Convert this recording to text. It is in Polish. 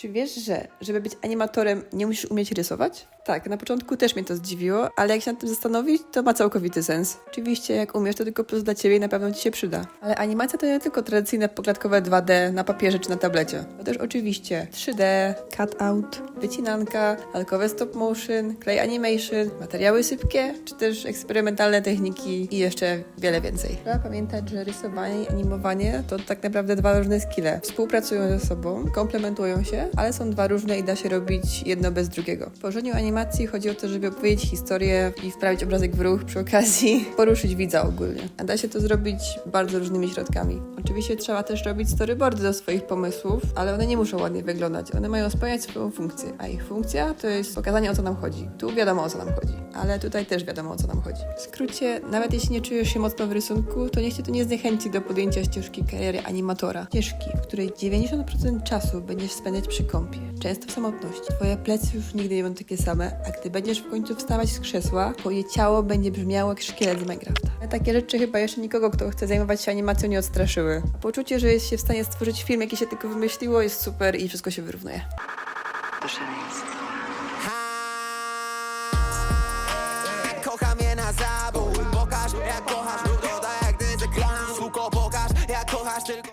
Czy wiesz, że żeby być animatorem nie musisz umieć rysować? Tak, na początku też mnie to zdziwiło, ale jak się nad tym zastanowić, to ma całkowity sens. Oczywiście, jak umiesz, to tylko plus dla ciebie i na pewno ci się przyda. Ale animacja to nie tylko tradycyjne poklatkowe 2D na papierze czy na tablecie. To też oczywiście 3D, cutout, wycinanka, lalkowe stop motion, clay animation, materiały sypkie, czy też eksperymentalne techniki i jeszcze wiele więcej. Trzeba pamiętać, że rysowanie i animowanie to tak naprawdę dwa różne skille. Współpracują ze sobą, komplementują się, ale są dwa różne i da się robić jedno bez drugiego. W tworzeniu animacji chodzi o to, żeby opowiedzieć historię i wprawić obrazek w ruch przy okazji, poruszyć widza ogólnie. A da się to zrobić bardzo różnymi środkami. Oczywiście trzeba też robić storyboardy do swoich pomysłów, ale one nie muszą ładnie wyglądać. One mają spełniać swoją funkcję, a ich funkcja to jest pokazanie o co nam chodzi. Tu wiadomo o co nam chodzi, ale tutaj też wiadomo o co nam chodzi. W skrócie, nawet jeśli nie czujesz się mocno w rysunku, to niech cię to nie zniechęci do podjęcia ścieżki kariery animatora. Ścieżki, w której 90% czasu będziesz spędzać przy przy kąpie, często w samotności. Twoje plecy już nigdy nie będą takie same, a gdy będziesz w końcu wstawać z krzesła, twoje ciało będzie brzmiało jak szkielet z Minecrafta. A takie rzeczy chyba jeszcze nikogo, kto chce zajmować się animacją, nie odstraszyły. Poczucie, że jest się w stanie stworzyć film, jaki się tylko wymyśliło, jest super i wszystko się wyrównuje. Do szaleństwa. Kocham je na zabój, pokaż jak kochasz, jak gdy pokaż jak kochasz tylko...